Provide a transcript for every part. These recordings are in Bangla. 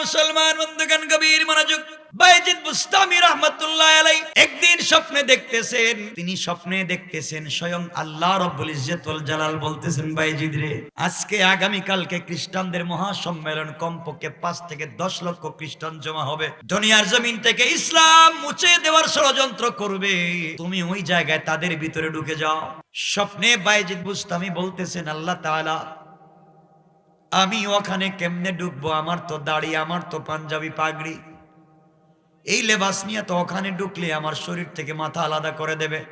মুসলমান বন্ধুগণ, গভীর মনোযোগ বাইজিদ বুস্তামি রহমতুল্লাহ আলাই একদিন স্বপ্নে দেখতেছেন, তিনি স্বপ্নে দেখতেছেন, স্বয়ং আল্লাহ রব্বুল ইজ্জতুল জালাল বলতেছেন, বাইজিদ রে, আজকে আগামী কালকে খ্রিস্টানদের মহাসম্মেলন কমপক্ষে পাঁচ থেকে দশ লক্ষ খ্রিস্টান জমা হবে। দুনিয়ার জমিন থেকে ইসলাম মুছে দেওয়ার ষড়যন্ত্র করবে। তুমি ওই জায়গায় তাদের ভিতরে ঢুকে যাও। স্বপ্নে বাইজিদ বুস্তামি বলতেছেন, আল্লাহ তাআলা আমি ওখানে কেমনে ডুববো? আমার তো দাড়ি, আমার তো পাঞ্জাবি পাগড়ি। এই লেবাস নিয়ে তো ওখানে ঢুকলে আমার শরীর থেকে মাথা আলাদা করে দেবে।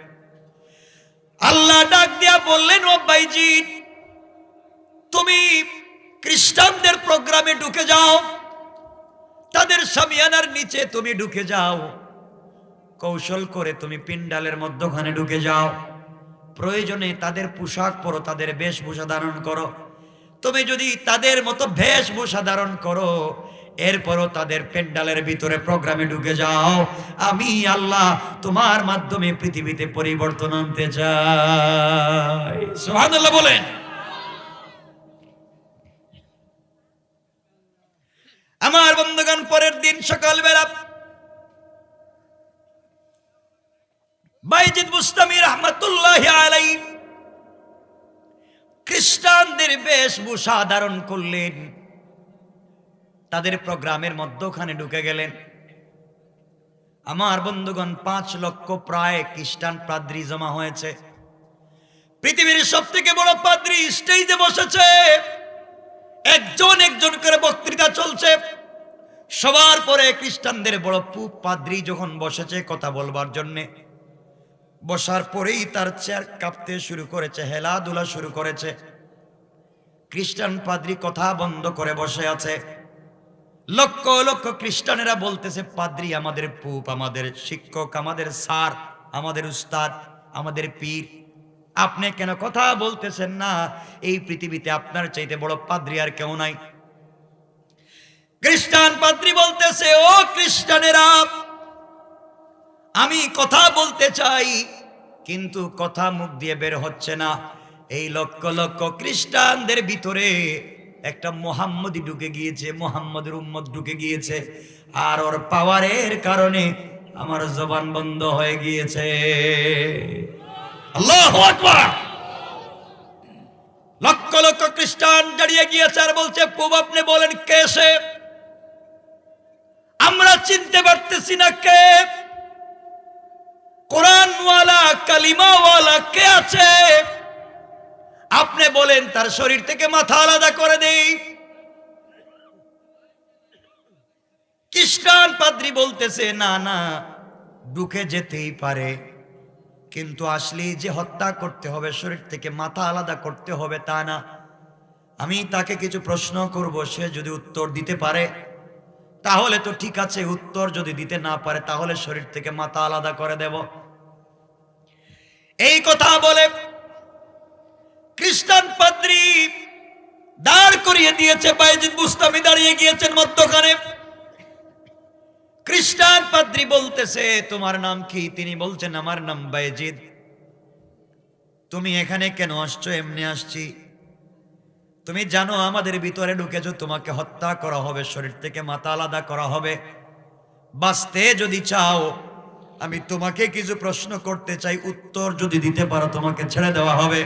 আল্লাহ ডাক দিয়া বললেন, ও বাইজি, তুমি খ্রিস্টানদের প্রোগ্রামে ঢুকে যাও। তাদের সামিয়ানার নিচে তুমি ঢুকে যাও। কৌশল করে তুমি পিন্ডালের মধ্যখানে ঢুকে যাও। প্রয়োজনে তাদের পোশাক পরো, তাদের বেশভূষা ধারণ করো। তুমি যদি তাদের মতো বেশভূষা ধারণ করো, এরপরও তাদের পেন্ডালের ভিতরে প্রোগ্রামে ঢুকে যাও। আমি আল্লাহ তোমার মাধ্যমে পৃথিবীতে পরিবর্তন আনতে চাই। সুবহানাল্লাহ বলেন। আমার বন্ধুগণ, পরের দিন সকালবেলা বাইজিদ মুস্তামি রহমতুল্লাহ আলাই খ্রিস্টানদের বেশভূষা ধারণ করলেন। তাদের প্রোগ্রামের মধ্যখানে ঢুকে গেলেন। আমার বন্ধুগণ, পাঁচ লক্ষ প্রায় খ্রিস্টান পাদ্রি জমা হয়েছে। পৃথিবীর সব থেকে বড় পাদ্রি স্টেজে বসেছে। একজন একজন করে বক্তৃতা চলছে। সবার পরে খ্রিস্টানদের বড় পুপ পাদ্রি যখন বসেছে, কথা বলবার জন্যে বসার পরেই তার চেয়ার কাঁপতে শুরু করেছে হেলাধুলা শুরু করেছে। খ্রিস্টান পাদ্রি কথা বন্ধ করে বসে আছে। লক্ষ লক্ষ খ্রিস্টানেরা বলতেছে, পাদ্রি আমাদের পুপ, আমাদের শিক্ষক, আমাদের স্যার, আমাদের উস্তাদ, আমাদের পীর। আপনি কেন কথা বলতেছেন না? এই পৃথিবীতে আপনার চাইতে বড় পাদ্রি আর কেউ নাই। খ্রিস্টান পাদ্রি বলতেছে, ও খ্রিস্টানেরা আমি কথা বলতে চাই, কিন্তু কথা মুখ দিয়ে বের হচ্ছে না। এই লক্ষ লক্ষ খ্রিস্টানদের ভিতরে একটা মোহাম্মদী ঢুকে গিয়েছে, মোহাম্মদের উম্মত ঢুকে গিয়েছে। আর ওর পাওয়ারের কারণে আমার জবান বন্ধ হয়ে গিয়েছে। লক্ষ লক্ষ খ্রিস্টান দাঁড়িয়ে গিয়েছে আর বলছে, প্রভু আপনি বলেন কে সে? আমরা চিনতে পারতেছি না কে। কোরআনওয়ালা, কালিমাওয়ালা কে আছে? আপনি বলেন, তার শরীর থেকে মাথা আলাদা করে দেই। খ্রিস্টান পাদ্রি বলতেছে, না না ঢুকে যেতেই পারে, কিন্তু আসলেই যে হত্যা করতে হবে, শরীর থেকে মাথা আলাদা করতে হবে তা না। আমি তাকে কিছু প্রশ্ন করব, সে যদি উত্তর দিতে পারে, তাহলে তো ঠিক আছে, উত্তর যদি দিতে না পারে, তাহলে শরীর থেকে মাথা আলাদা করে দেব। এই কথা বলে খ্রিস্টান পাদ্রী দাঁড় করিয়ে দিয়েছে, বাইজিদ মুস্তামি দাঁড়িয়ে গিয়েছেন মধ্যখানে। খ্রিস্টান পাদ্রী বলতেছে, তোমার নাম কি? তিনি বলছেন, আমার নাম বাইজিদ। তুমি এখানে কেন আসছো? এমনি আসছি। তুমি জানো আমাদের ভিতরে ঢুকেছো, তোমাকে হত্যা করা হবে, শরীর থেকে মাথা আলাদা করা হবে। বাঁচতে যদি চাও আমি তোমাকে কিছু প্রশ্ন করতে চাই। উত্তর যদি দিতে পারো, তোমাকে ছেড়ে দেওয়া হবে।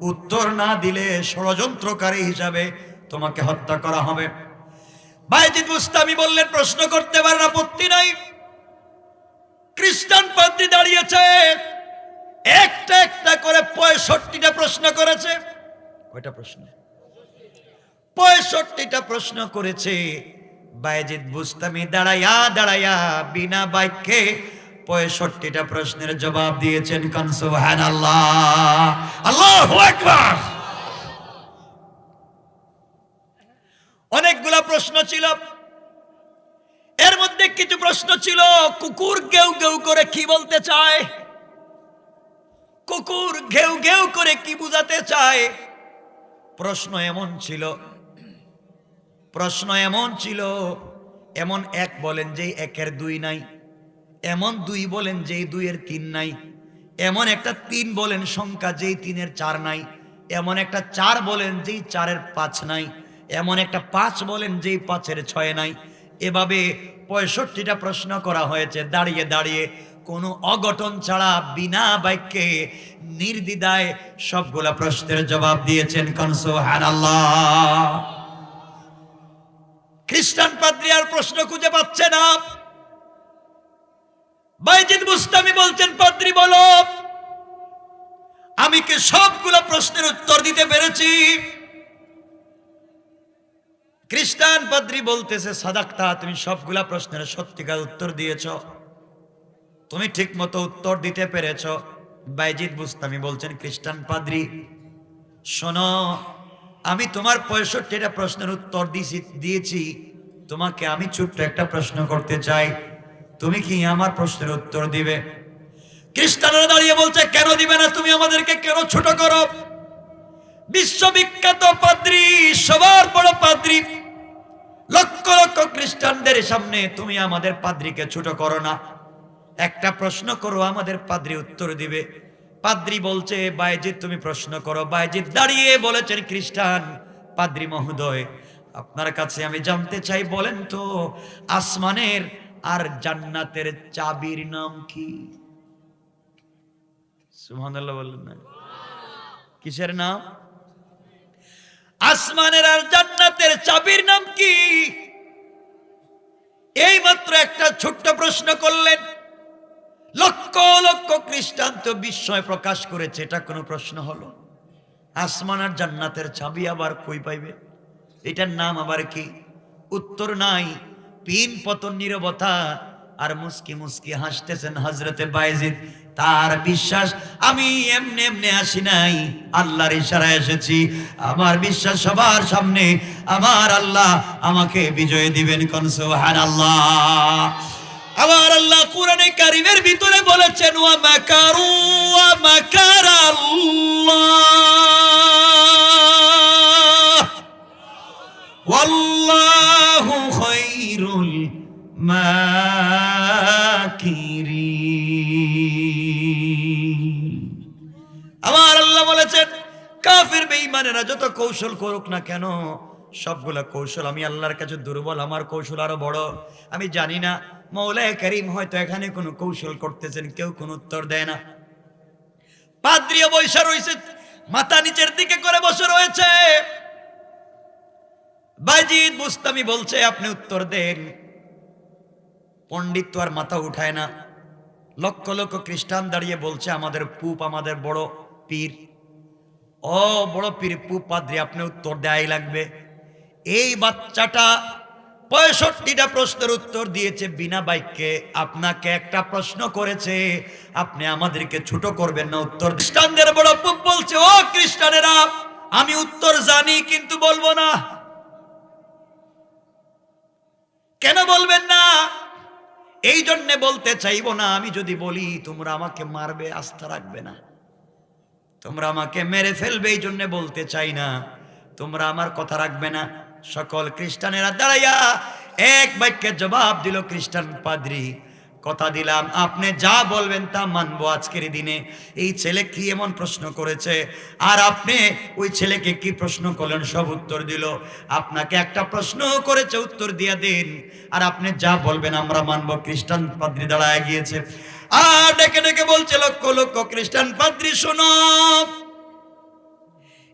উত্তর না দিলে ষড়যন্ত্রকারী হিসাবে তোমাকে হত্যা করা হবে। বাইজিদ মুস্তামি বললেন, প্রশ্ন করতে পারেন আপত্তি নাই। খ্রিস্টান পাদ্রী দাঁড়িয়েছে। একটা একটা করে পঁয়ষট্টিটা প্রশ্ন করেছে। কয়টা প্রশ্ন? পঁয়ষট্টিটা প্রশ্ন করেছে। বাইজিদ বুস্তামি দাঁড়াইয়া দাঁড়াইয়া বিনা বাক্যে পঁয়ষট্টিটা প্রশ্নের জবাব দিয়েছেন কনসুহান আল্লাহ আল্লাহ অনেকগুলা প্রশ্ন ছিল। এর মধ্যে কিছু প্রশ্ন ছিল, কুকুর গেউ গেউ করে কি বলতে চায়? কুকুর ঘেউ ঘেউ করে কি বুঝাতে চায়? প্রশ্ন এমন ছিল, প্রশ্ন এমন ছিল, এমন এক বলেন যে একের দুই নাই। এমন দুই বলেন যেই দুইয়ের তিন নাই। এমন একটা তিন বলেন সংখ্যা যেই তিনের চার নাই। এমন একটা চার বলেন যেই চারের পাঁচ নাই। এমন একটা পাঁচ বলেন যেই পাঁচের ছয় নাই। এভাবে পঁয়ষট্টিটা প্রশ্ন করা হয়েছে দাঁড়িয়ে দাঁড়িয়ে। কোনো অঘটন ছাড়া বিনা বাক্যে নির্দ্বিধায় সবগুলা প্রশ্নের জবাব দিয়েছেন খ্রিস্টান পাদ্রী আর প্রশ্ন খুঁজে পাচ্ছে না। বাইজিদ মুস্তামি বলছেন, পাদ্রী, বলো। আমি কি সবগুলো প্রশ্নের উত্তর দিতে পেরেছি? খ্রিস্টান পাদ্রী বলতেছে, সাদাক্তা, তুমি সবগুলা প্রশ্নের সত্যিকার উত্তর দিয়েছ। তুমি ঠিক মতো উত্তর দিতে পেরেছ। বাইজিদ বুস্তামি বলছেন, খ্রিস্টান পাদ্রী, শোনো, আমি তোমার পঁয়ষট্টিটা প্রশ্নের উত্তর দিয়েছি দিয়েছি। তোমাকে আমি ছোট্ট একটা প্রশ্ন করতে চাই। তুমি কি আমার প্রশ্নের উত্তর দিবে? খ্রিস্টানরা দাঁড়িয়ে বলছে, কেন দিবে না? তুমি আমাদেরকে কেন ছোট করো? বিশ্ববিখ্যাত পাদ্রী, সবার বড় পাদ্রী। লক্ষ লক্ষ খ্রিস্টানদের সামনে তুমি আমাদের পাদ্রীকে ছোট করো না। একটা প্রশ্ন করো, আমাদের পাদ্রী উত্তর দিবে। পাদ্রী বলছে বাইজিৎ তুমি প্রশ্ন করো। বাইজিৎ দাঁড়িয়ে বলেছেন, খ্রিস্টান, পাদ্রী মহোদয়, আপনার কাছে আমি জানতে চাই, বলেন তো, আসমানের আর জান্নাতের চাবির নাম কি? কিসের নাম? আসমানের আর জান্নাতের চাবির নাম কি? এই মাত্র একটা ছোট্ট প্রশ্ন করলেন। লক্ষ লক্ষ খ্রিস্টান তো বিস্ময় প্রকাশ করেছে, এটা কোনো প্রশ্ন হলো? আসমান আর জান্নাতের চাবি আবার কই পাইবে? এটার নাম আবার কি? উত্তর নাই। পিন পতন নিরবতা। আর মুস্কি মুস্কি হাসতেছেন হজরতে বাইজিদ। তার বিশ্বাস, আমি এমনি এমনি আসি নাই। আল্লাহর ইশারায় এসেছি। আমার বিশ্বাস সবার সামনে। আমার আল্লাহ আমাকে বিজয় দিবেন কোন সুবহানাল্লাহ। আমার আল্লাহ কোরআনে কারিমের ভিতরে বলেছেন, ওয়া মাকারু, ওয়া মাকার ওয়াল্লাহু খায়রুল মাকিরিন। আমার আল্লাহ বলেছেন, কাফের বেঈমানেরা যত কৌশল করুক না কেন, সবগুলা কৌশল আমি আল্লাহর কাছে দুর্বল, আমার কৌশল আরও বড়। আমি জানি না, মৌলায় করিম হয়তো এখানে কোনো কৌশল করতেছেন, কেউ কোনো উত্তর দেয় না। পাদ্রিও বৈশা রয়েছে, মাথা নিচের দিকে করে বসে রয়েছে। বাইজিদ বুস্তামি বলছে, আপনি উত্তর দেন। পণ্ডিত তো আর মাথা উঠায় না। লক্ষ লক্ষ খ্রিস্টান দাঁড়িয়ে বলছে, আমাদের পুপ আমাদের বড় পীর। ও, বড় পীর, পুপ পাদ্রি, আপনি উত্তর দেয়াই লাগবে। এই বাচ্চাটা পঁয়ষট্টিটা প্রশ্নের উত্তর দিয়েছে বিনা বাক্যে। আপনাকে একটা প্রশ্ন করেছে, আপনি আমাদেরকে ছোট করবেন না উত্তর। খ্রিস্টানদের বড় পুপ বলছে, ও খ্রিস্টানেরা, আমি উত্তর জানি, কিন্তু বলব না। কেন বলবেন না? এই জন্যে বলতে চাইব না, আমি যদি বলি, তোমরা আমাকে মারবে, আস্থা রাখবে না। তোমরা আমাকে মেরে ফেলবে, এই জন্যে বলতে চাই না। তোমরা আমার কথা রাখবে না। সকল খ্রিস্টানেরা দাঁড়াইয়া এক বাক্যে জবাব দিল, খ্রিস্টান পাদ্রী কথা দিলাম। আপনি যা বলবেন তা মানবো আজকের দিনে। এই ছেলে কি এমন প্রশ্ন করেছে? আর আপনি ওই ছেলেকে কি প্রশ্ন করলেন? সব উত্তর দিল। আপনাকে একটা প্রশ্ন করেছে, উত্তর দিয়ে দিন। আর আপনি যা বলবেন আমরা মানবো। খ্রিস্টান পাদ্রী দাঁড়ায় গিয়েছে। আর ডেকে ডেকে বলছে, লক্ষ লক্ষ খ্রিস্টান পাদ্রী, শোনো।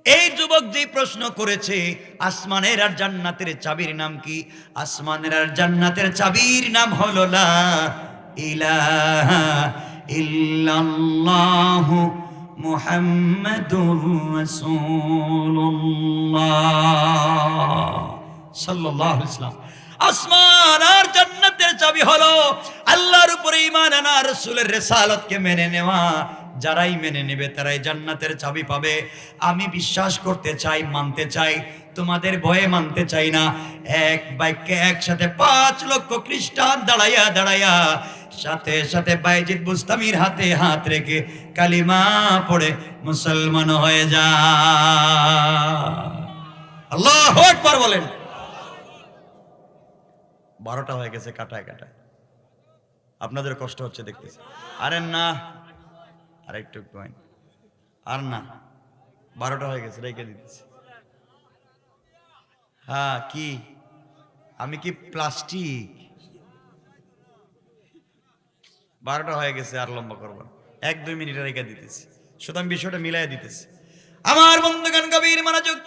এই যুবক যে প্রশ্ন করেছে, আসমানের আর জান্নাতের চাবির নাম কি? আসমানের আর জান্নাতের চাবির নাম হলো লা ইলাহা ইল্লাল্লাহু মুহাম্মাদুর রাসূলুল্লাহ। সাল্লাল্লাহু আলাইহি ওয়াসাল্লাম আসমান আর জান্নাতের চাবি হলো আল্লাহর উপরে ঈমান আনা রাসূলের রিসালাতকে মেনে নেওয়া। যারাই মেনে নেবে তারাই জান্নাতের চাবি পাবে। আমি বিশ্বাস করতে চাই, মানতে চাই, তোমাদের ভয়ে মানতে চাই না। এক বাক্যে একসাথে পাঁচ লক্ষ খ্রিস্টান দাঁড়াইয়া দাঁড়াইয়া সাথে সাথে বাইজিদ বুস্তামির হাতে হাত রেখে কালিমা পড়ে মুসলমান হয়ে যা। আল্লাহ একবার বলেন। বারোটা হয়ে গেছে কাটায় কাটায়। আপনাদের কষ্ট হচ্ছে দেখতেছি। আরে না, আর একটু একটু আর না, বারোটা হয়ে গেছে, রেখে দিতেছি। হ্যাঁ কি? আমি কি প্লাস্টিক? বারোটা হয়ে গেছে, আর লম্বা করব না। এক, দুই মিনিট রেখে দিতেছি। সুতরাং বিষয়টা মিলাই দিতেছি। আমার বন্ধুগান কবির মনোযোগ।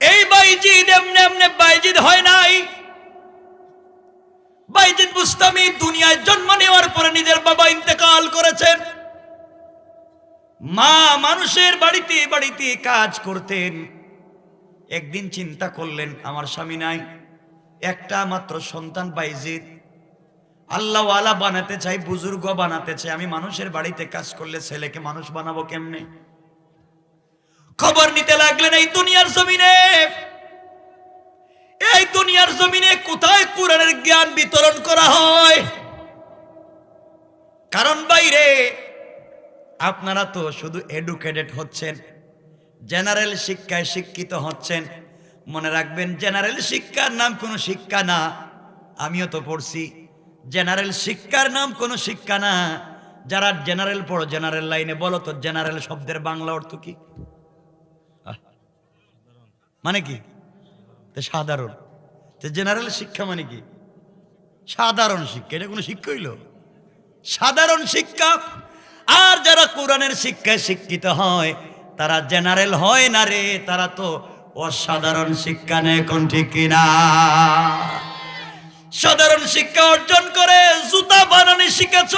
এই বাইজিদ এমনি এমনি বাইজিদ হয় নাই। বাইজিদ বুস্তামি দুনিয়ায় জন্ম নেওয়ার পরে নিজের বাবা ইন্তেকাল করেছেন। মা মানুষের বাড়িতে বাড়িতে কাজ করতেন। একদিন চিন্তা করলেন, আমার স্বামী নাই। একটা মাত্র সন্তান বাইজিদ। আল্লাহ আলা বানাতে চাই বুজুর্গ বানাতে চাই। আমি মানুষের বাড়িতে কাজ করলে ছেলেকে মানুষ বানাবো কেমনে? খবর নিতে লাগলেন এই দুনিয়ার জমিনে। এই দুনিয়ার জমিনে কোথায় কোরআনের জ্ঞান বিতরণ করা হয়? কারণ বাইরে আপনারা তো শুধু এডুকেটেড হচ্ছেন, জেনারেল শিক্ষায় শিক্ষিত হচ্ছেন। মনে রাখবেন, জেনারেল শিক্ষার নাম কোনো শিক্ষা না, আমিও তো পড়ছি। জেনারেল শিক্ষার নাম কোনো শিক্ষা না। যারা জেনারেল পড়ো, জেনারেল লাইনে বলো তো, জেনারেল শব্দের বাংলা অর্থ কি? মানে কি? সাধারণ। তো জেনারেল শিক্ষা মানে কি? সাধারণ শিক্ষা, এটা কোনো শিক্ষা হইল? সাধারণ শিক্ষা। আর যারা কোরআনের শিক্ষায় শিক্ষিত হয়, তারা জেনারেল হয় না রে, তারা তো অসাধারণ শিক্ষা নেয় কোন ঠিক কিনা? সাধারণ শিক্ষা অর্জন করে, জুতা বানানি শিখেছ।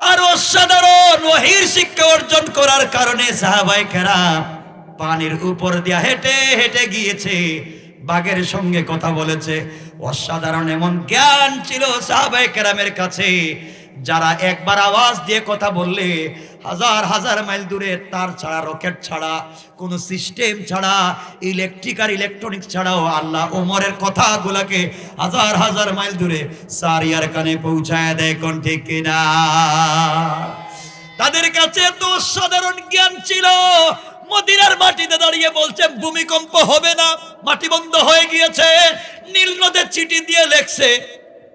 আর অসাধারণ ওহির শিক্ষা অর্জন করার কারণে সাহাবাই খেরা পানির উপর দিয়া হেঁটে হেঁটে গিয়েছে, বাঘের সঙ্গে কথা বলেছে। অসাধারণ এমন জ্ঞান ছিল সাহাবাই কেরামের কাছে যারা একবার আওয়াজ দিয়ে কথা বললে, হাজার হাজার মাইল দূরে তার ছাড়া, রকেট ছাড়া, কোনো সিস্টেম ছাড়া, ইলেকট্রিক আর ইলেকট্রনিক্স ছাড়াও আল্লাহ ওমরের কথাগুলাকে হাজার হাজার মাইল দূরে সারিয়ার কানে পৌঁছায় দেয়, কোন ঠিক কিনা? তাদের কাছে তো সাধারণ জ্ঞান ছিল। মদিনার মাটিতে দাঁড়িয়ে বলছে, ভূমিকম্প হবে না, মাটি বন্ধ হয়ে গিয়েছে, নীল নদের চিঠি দিয়ে লেখছে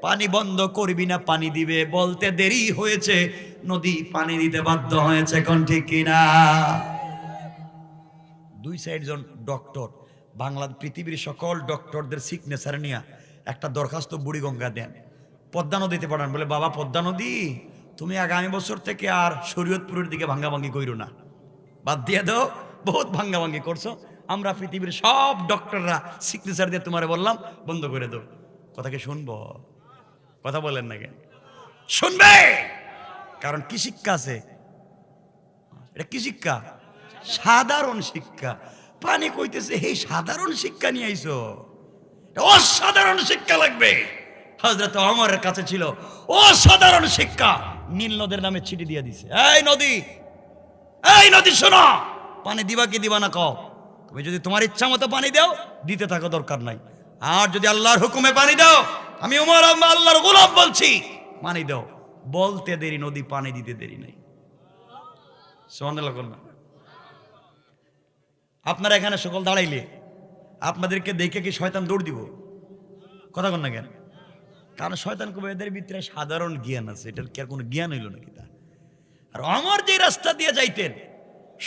পানি বন্ধ করবি না, পানি দিবে। বলতে দেরি হয়েছে, নদী পানি দিতে বাধ্য হয়েছে কোন ঠিক কিনা? দুই সাইড জন ডক্টর বাংলা পৃথিবীর সকল ডক্টরদের সিগনেচার নিয়ে একটা দরখাস্ত বুড়িগঙ্গা দেন। পদ্মা নদীতে পাঠান, বলে, বাবা, পদ্মা নদী, তুমি আগামী বছর থেকে আর শরীয়তপুরের দিকে ভাঙ্গাভাঙ্গি কইরো না। বাদ দিয়ে দাও, বহুত ভাঙ্গাভাঙ্গি করছ। আমরা পৃথিবীর সব ডক্টররা সিগনেচার দিয়ে তোমারে বললাম, বন্ধ করে দাও। কথা কি শুনব? কথা বলেন না কেন? শুনবে? কারণ কি শিক্ষা আছে? এটা কি শিক্ষা? সাধারণ শিক্ষা। পানি কইতেছে এই সাধারণ শিক্ষা নিয়ে এটা অসাধারণ শিক্ষা লাগবে। হজরত অমরের কাছে ছিল অসাধারণ শিক্ষা। নীল নদের নামে ছিটি দিয়ে দিছে। এই নদী এই নদী শোনো। পানি দিবা কি দিবা না কও। তুমি যদি তোমার ইচ্ছা মতো পানি দাও, দিতে থাকো দরকার নাই। আর যদি আল্লাহর হুকুমে পানি দাও আমি উমর আল্লাহর গোলাম বলছি। পানি দাও। বলতে দেরি, নদী পানি দিতে দেরি নাই। আপনারা এখানে সকল দাঁড়াইলে, আপনাদেরকে দেখে কি শয়তান দৌড় দিব? কথা কন না কেন? কারণ শয়তান কবে এদের ভিতরে সাধারণ জ্ঞান আছে, এটার কি আর কোনো জ্ঞান হইল নাকি তা আর আমার যে রাস্তা দিয়ে যাইতেন,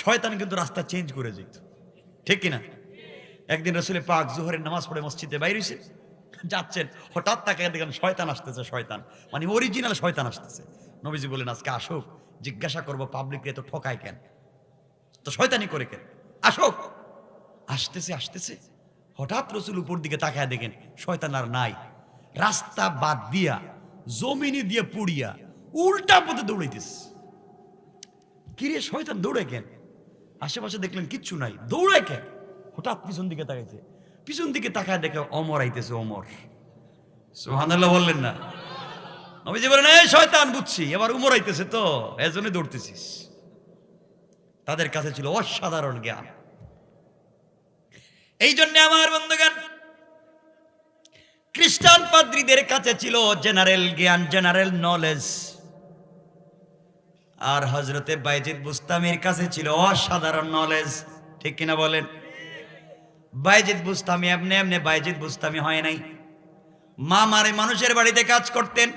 শয়তান কিন্তু রাস্তা চেঞ্জ করে যেত। ঠিক কিনা? একদিন রসুলে পাক জোহরের নামাজ পড়ে মসজিদে বাইরেছে যাচ্ছেন, হঠাৎ তাকে দেখেন শয়তান আসতেছে, শয়তান। মানে অরিজিনাল শয়তান আসতেছে। নবীজি বলেন আজকে আসুক, জিজ্ঞাসা করব পাবলিককে তো ঠকায় কেন? তো শয়তানি করে কেন? আসুক। আসতেছে আসতেছে। হঠাৎ রসুল উপর দিকে তাকায় দেখেন, শয়তান আর নাই। রাস্তা বাদ দিয়া, জমিনি দিয়ে পুড়িয়া, উল্টা পথে দৌড়াইতেছে। কিরে শয়তান দৌড়ে কেন? আশেপাশে দেখলেন কিচ্ছু নাই। দৌড়ায় কেন? হঠাৎ পিছন দিকে তাকাইছে। পিছন দিকে তাকায় দেখে অমর আইতেছে অমর। সুহানাল্লাহ বললেন না। নবীজি বলেন, এই শয়তান, বুঝছি, এবার উমর আইতেছে তো এজন্য দৌড়তেছিস। তাদের কাছে ছিল অসাধারণ জ্ঞান। এই জন্য আমার বন্ধুগান খ্রিস্টান পাদ্রীদের কাছে ছিল জেনারেল জ্ঞান, জেনারেল নলেজ। আর হজরতে বাইজিদ বুস্তামির কাছে ছিল অসাধারণ নলেজ। ঠিক কিনা বলেন? বাইজিদ বুস্তামি, এমনি এমনি বাইজিদ বুস্তামি হয় নাই। মা মারে মানুষের বাড়িতে কাজ করতেন।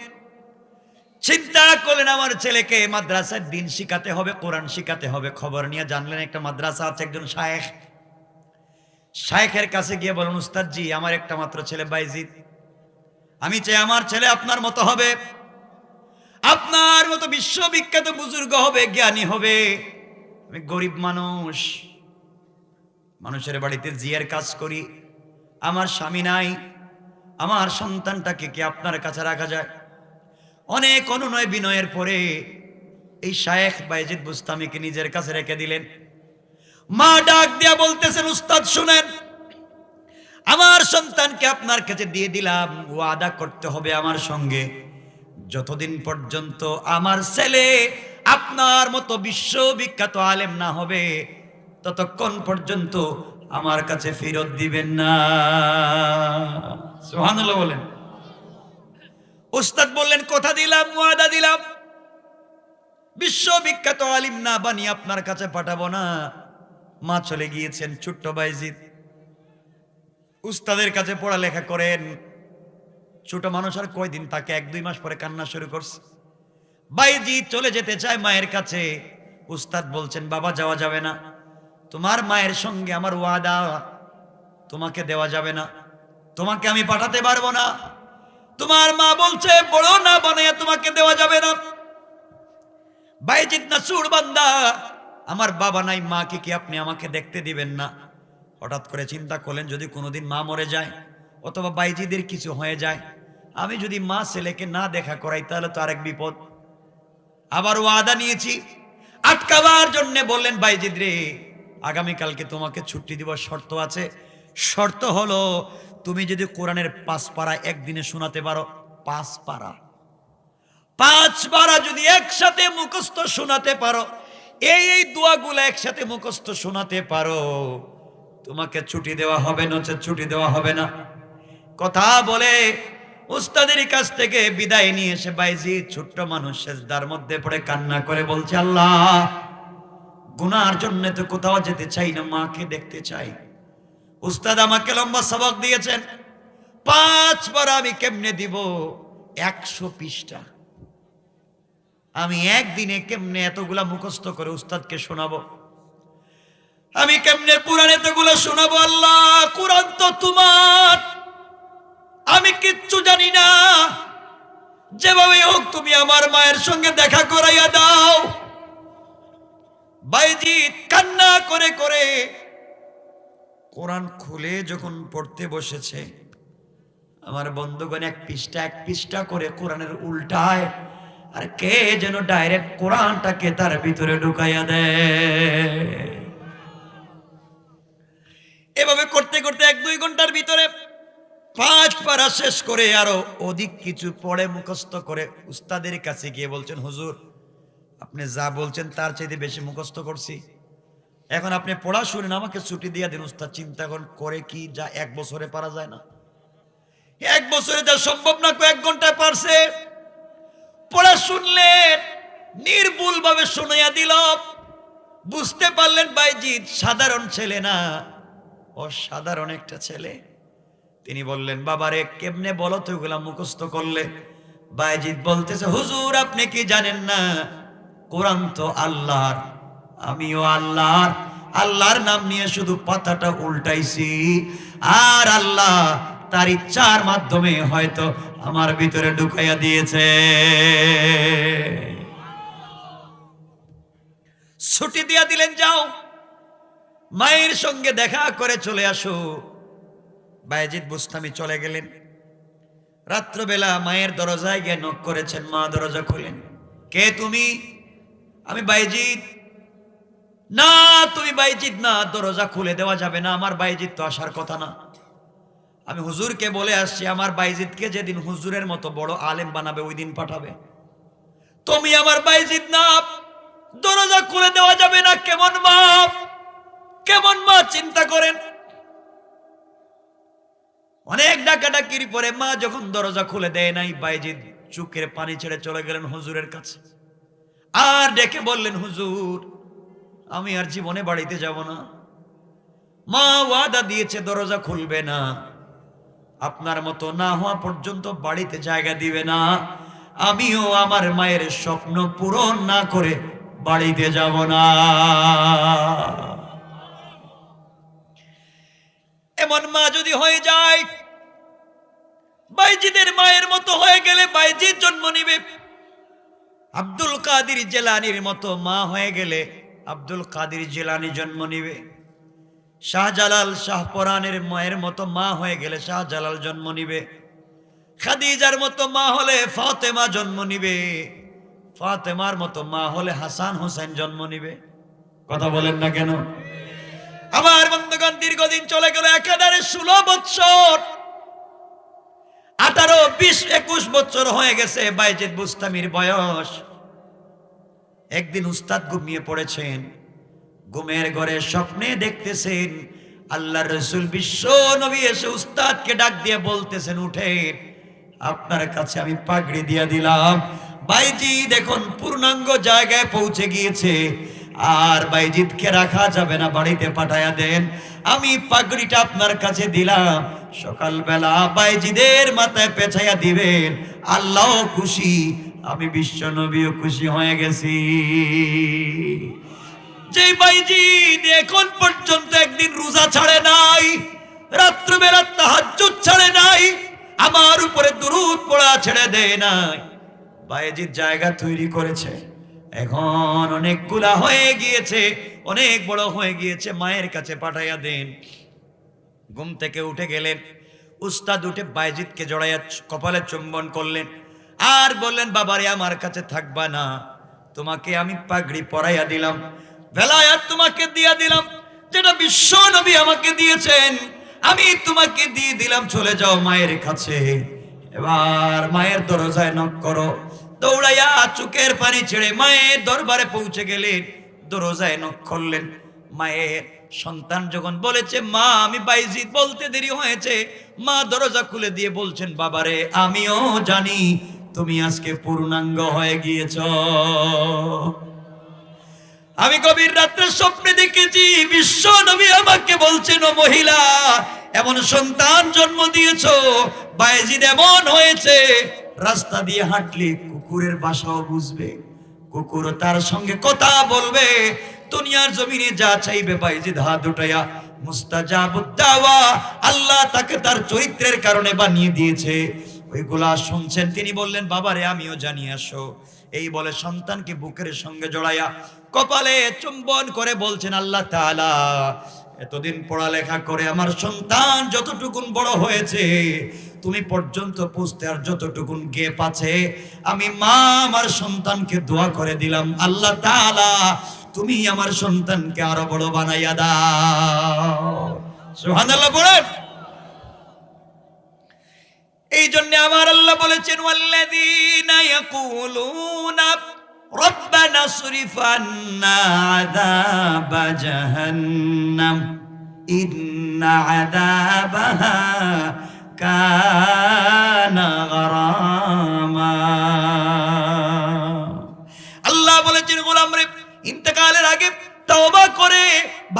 চিন্তা করলেন আমার ছেলেকে মাদ্রাসায় দিন শিখাতে হবে, কোরআন শিখাতে হবে। খবর নিয়ে জানলেন, একটা মাদ্রাসা আছে একজন শায়েখ। শায়েখের কাছে গিয়ে বলেন উস্তাদ জি আমার একটা মাত্র ছেলে বাইজিৎ আমি চাই আমার ছেলে আপনার মতো হবে। আপনার মতো বিশ্ববিখ্যাত বুজুর্গ হবে, জ্ঞানী হবে। আমি গরিব মানুষ। মানুষের বাড়িতে জিয়ের কাজ করি। আমার স্বামী নাই, আমার সন্তানটাকে কি আপনার কাছে রাখা যায়? অনেক অনুনয় বিনয়ের পরে এই শায়েখ বাইজিদ বুস্তামিকে নিজের কাছে রেখে দিলেন। মা ডাক দিয়া বলতেছেন, উস্তাদ, শুনেন, আমার সন্তানকে আপনার কাছে দিয়ে দিলাম ও আদা করতে হবে আমার সঙ্গে। যতদিন পর্যন্ত আমার ছেলে আপনার মতো বিশ্ববিখ্যাত আলেম না হবে ততক্ষণ পর্যন্ত আমার কাছে ফেরত দিবেন না। সুবহানাল্লাহ বলেন। উস্তাদ বললেন, কথা দিলাম, ওয়াদা দিলাম। বিশ্ববিখ্যাত আলিম না বানিয়ে আপনার কাছে পাঠাবো না। মা চলে গিয়েছেন, ছোট্ট বাইজিদ উস্তাদের কাছে পড়ালেখা করেন। ছোট মানুষ আর কয়দিন তাকে এক, দুই মাস পরে কান্না শুরু করছে। বাইজি চলে যেতে চায় মায়ের কাছে। উস্তাদ বলছেন, বাবা, যাওয়া যাবে না। তোমার মায়ের সঙ্গে আমার ওয়াদা, তোমাকে দেওয়া যাবে না। তোমাকে আমি পাঠাতে পারব না। তোমার মা বলছে বড় না বানাইয়া তোমাকে দেওয়া যাবে না। বাইজিৎ না সুর বান্দা, আমার বাবা নাই, মাকে কি আপনি আমাকে দেখতে দিবেন না? হঠাৎ করে চিন্তা করলেন, যদি কোনোদিন মা মরে যায়, অথবা বাইজিদের কিছু হয়ে যায়, আমি যদি মা ছেলেকে না দেখা করাই, তাহলে তো আরেক বিপদ। আবার ওয়াদা নিয়েছি। আটকাবার জন্য বললেন, বাইজিদ রে আগামীকালকে তোমাকে ছুটি দিব শর্ত আছে। শর্ত হলো, তুমি যদি কোরআনের পাঁচ পারা একদিনে শোনাতে পারো, পাঁচ পারা। পাঁচ পারা যদি একসাথে মুখস্থ শোনাতে পারো, এই এই দোয়াগুলো একসাথে মুখস্থ শোনাতে পারো, তোমাকে ছুটি দেওয়া হবে নচেত ছুটি দেওয়া হবে না। কথা বলে উস্তাদের কাছ থেকে বিদায় নিয়ে এসে বাইজি, ছোট্ট মানুষ সেজদার মধ্যে পড়ে কান্না করে বলছে, আল্লাহ গুনার জন্য তো কোথাও যেতে চাই না, মাকে দেখতে চাই। উস্তাদ আমাকে লম্বা সবক দিয়েছেন। পাঁচবার আমি কেমনে দিব? একশো পৃষ্ঠা। আমি একদিনে কেমনে এতগুলা মুখস্থ করে উস্তাদকে শোনাবো? আমি কেমনে কোরআন এতগুলো শোনাবো? আল্লাহ, কোরআন তো তোমার। আমি কিচ্ছু জানি না। যেভাবে হোক, তুমি আমার মায়ের সঙ্গে দেখা করাইয়া দাও। বাইজিৎ কান্না করে করে কোরআন খুলে যখন পড়তে বসেছে, আমার বন্ধুগণ এক পৃষ্ঠা এক পৃষ্ঠা করে কোরআনের উল্টায়, আর কে যেন ডাইরেক্ট কোরআনটাকে তার ভিতরে ঢুকাইয়া দেয়। এভাবে করতে করতে এক দুই ঘণ্টার ভিতরে পাঁচ পারা শেষ করে আরও অধিক কিছু পড়ে মুখস্থ করে উস্তাদের কাছে গিয়ে বলছেন, হুজুর আপনি যা বলছেন তার চাইতে বেশি মুখস্থ করছি। এখন আপনি পড়া শুনেন আমাকে ছুটি দিয়ে দিন উস্তাদ, চিন্তা করে কি যা এক বছরে পারা যায় না। এক বছরে যা সম্ভব না, কয়েক ঘন্টায় পারছে। পড়া শুনলেন নির্ভুল ভাবে শুনাইয়া দিল বুঝতে পারলেন, বাইজিৎ সাধারণ ছেলে না, অসাধারণ একটা ছেলে। তিনি বললেন বাবারে কেমনে বলো তো মুখস্থ করলে? বাইজিৎ বলতেছে, হুজুর, আপনি কি জানেন না কোরআন তো আল্লাহর, আমিও আল্লাহর। আল্লাহর নাম নিয়ে শুধু পাতাটা উল্টাইছি। আর আল্লাহ তার ইচ্ছার মাধ্যমে হয়তো আমার ভিতরে ঢুকাইয়া দিয়েছে। ছুটি দিয়া দিলেন, যাও। মায়ের সঙ্গে দেখা করে চলে আসো। বায়জিৎ বুস্তামি চলে গেলেন। রাত্রবেলা মায়ের দরজায় গিয়ে নক করেছেন, মা দরজা খুলেন। কে তুমি? আমি বাইজিৎ। না, তুমি বাইজিৎ না, দরজা খুলে দেওয়া যাবে না, আমার বাইজিৎ তো আসার কথা না। আমি হুজুরকে বলে আসছি, আমার বাইজিৎকে যেদিন হুজুরের মতো বড় আলেম বানাবে, ওই দিন পাঠাবে। তুমি আমার বাইজিৎ না, দরজা খুলে দেওয়া যাবে না, কেমন মা? কেমন মা, চিন্তা করেন। অনেক ডাকাডাকির পরে মা যখন দরজা খুলে দেয় নাই, বাইজিৎ চুকের পানি ছেড়ে চলে গেলেন হুজুরের কাছে। আর ডেকে বললেন, হুজুর, আমি আর জীবনে বাড়িতে যাব না। মা ওয়াদা দিয়েছে, দরজা খুলবে না। আপনার মতো না হওয়া পর্যন্ত বাড়িতে জায়গা দিবে না। আমিও আমার মায়ের স্বপ্ন পূরণ না করে বাড়িতে যাব না। এমন মা যদি হয়ে যায়, বাইজিদের মায়ের মতো হয়ে গেলে বাইজির জন্ম নিবে। আব্দুল কাদির জেলানির মতো মা হয়ে গেলে আব্দুল কাদির জেলানি জন্ম নিবে। শাহজালাল শাহপরানের মায়ের মতো মা হয়ে গেলে শাহজালাল জন্ম নিবে। খাদিজার মতো মা হলে ফাতেমা জন্ম নিবে। ফাতেমার মতো মা হলে হাসান হোসেন জন্ম নিবে। কথা বলেন না কেন? আমার বন্ধুগণ, দীর্ঘদিন চলে গেল একেবারে ষোলো বৎসর। আঠারো, বিশ, একুশ বছর হয়ে গেছে বাইজেদ বুস্তামির বয়স। একদিন উস্তাদ ঘুমিয়ে পড়েছেন। ঘুমের ঘরে স্বপ্নে দেখতেছেন আল্লাহ রসুল বিশ্ব নবী এসে উস্তাদকে ডাক দিয়ে বলতেছেন, উঠেন, আপনার কাছে আমি পাগড়ি দিয়ে দিলাম। বাইজি দেখুন পূর্ণাঙ্গ জায়গায় পৌঁছে গিয়েছে। আর বাইজিদকে রাখা যাবে না, বাড়িতে পাঠায়া দেন। আমি পাগড়িটা আপনার কাছে দিলাম। সকালবেলা বাইজিদের মাথায় পেছাইয়া দিবেন। আল্লাহ খুশি, আমি বিশ্ব নবীও খুশি হয়ে গেছি। যে বাইজিদ এখন পর্যন্ত একদিন রোজা ছাড়ে নাই, রাত্রবেলা তাহাজ্জুদ ছাড়ে নাই, আমার উপরে দুরুদ পড়া ছেড়ে দেয় নাই। বাইজিদ জায়গা তৈরি করেছে। এখন অনেকগুলা হয়ে গিয়েছে, অনেক বড় হয়ে গিয়েছে, মায়ের কাছে পাঠাইয়া দেন। ঘুম থেকে উঠে গেলেন, উস্তাদ উঠে বাইজিদকে জড়াইয়া কপালে চুম্বন করলেন। আর বললেন, বাবারে, আমার কাছে থাকবা না। তোমাকে আমি পাগড়ি পরাইয়া দিলাম বেলায়াত তোমাকে দিয়া দিলাম, যেটা বিশ্ব নবী আমাকে দিয়েছেন। আমি তোমাকে দিয়ে দিলাম, চলে যাও মায়ের কাছে। এবার মায়ের দরজায় নক করো। দৌড়াইয়া চুকের পানি ছেড়ে মায়ের দরবারে পৌঁছে গেলেন, দরজায় নক করলেন মায়ের সন্তান যখন বলেছে, মা, আমি বাইজিদ বলতে দেরি হয়েছে। মা দরজা খুলে দিয়ে বলছেন, বাবারে, আমিও জানি তুমি আজকে পূর্ণাঙ্গ হয়ে গিয়েছ। আমি গভীর রাত্রে স্বপ্নে দেখেছি, বিশ্ব নবী আমাকে বলছেন, ও মহিলা, এমন সন্তান জন্ম দিয়েছ, বাইজিদ এমন হয়েছে, রাস্তা দিয়ে হাঁটলে কুকুরের বাসাও বুঝবে। কুকুর তার সঙ্গে কথা বলবে। দুনিয়ার জমিনে যা চাইবে বাইজিদ হাত উঠাইয়া মুস্তাজাবুদ্দাওয়া আল্লাহ তাকে তার চরিত্রের কারণে বানিয়ে দিয়েছে। ওইগুলা শুনছেন, তিনি বললেন, বাবারে, আমিও জানি, আসো। এই বলে সন্তানকে বুকের সঙ্গে জড়াইয়া কপালে চুম্বন করে বলছেন, আল্লাহ তাআলা, এতদিন পড়ালেখা করে আমার সন্তান যতটুকুন বড় হয়েছে তুমি পর্যন্ত পুষতে আর যতটুকুন গেপ আছে, আমি মা আমার সন্তানকে দোয়া করে দিলাম। আল্লাহ তাআলা, তুমি আমার সন্তানকে আরও বড় বানাইয়া দাও। বলেন। এই জন্য আমার আল্লাহ বলেছেন জাহান্নাম, ইন্না আযাবাহা কানা গরামা। আল্লাহ বলেছেন, গোলাম রে, ইন্তেকালের আগে তওবা করে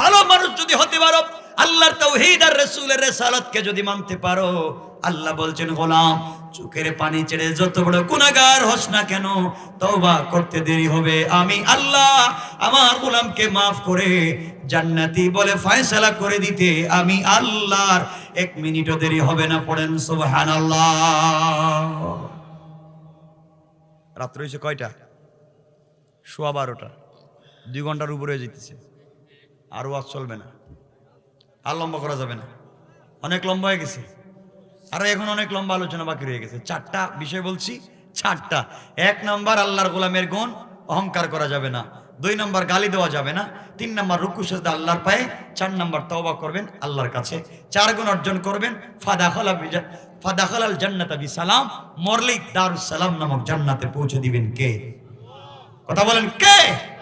ভালো মানুষ যদি হতে পারো, আল্লাহর তাওহীদ আর রাসূলের রিসালাতকে যদি মানতে পারো আল্লাহ বলছেন, গোলাম, চোখের পানি ছেড়ে যত বড় গুনাহগার হস না কেন, তওবা করতে দেরি হবে। আমি আল্লাহ আমার গোলামকে মাফ করে জান্নাতি বলে ফয়সালা করে দিতে আমি আল্লাহর এক মিনিটও দেরি হবে না। পড়েন, সুবহানাল্লাহ। রাত্র হয়েছে কয়টা? সোয়া বারোটা। দুই ঘণ্টার উপরে যেতেছে আর ওয়াজ চলবে না। আর লম্বা করা যাবে না। অনেক লম্বা হয়ে গেছে। আরও এখন অনেক লম্বা আলোচনা বাকি রয়ে গেছে। চারটা বিষয় বলছি, চারটা। এক নাম্বার, আল্লাহর গোলামের গুণ অহংকার করা যাবে না। দুই নম্বর, গালি দেওয়া যাবে না। তিন নম্বর রুকু সেজদা আল্লাহর পায়ে। চার নম্বর, তওবা করবেন আল্লাহর কাছে। চার গুণ অর্জন করবেন। ফাদাখলা বিজা- ফাদাখলাল জান্নাতা বিসালাম। মরলেই দারুস সালাম নামক জান্নাতে পৌঁছে দিবেন কে? কথা বলেন কে?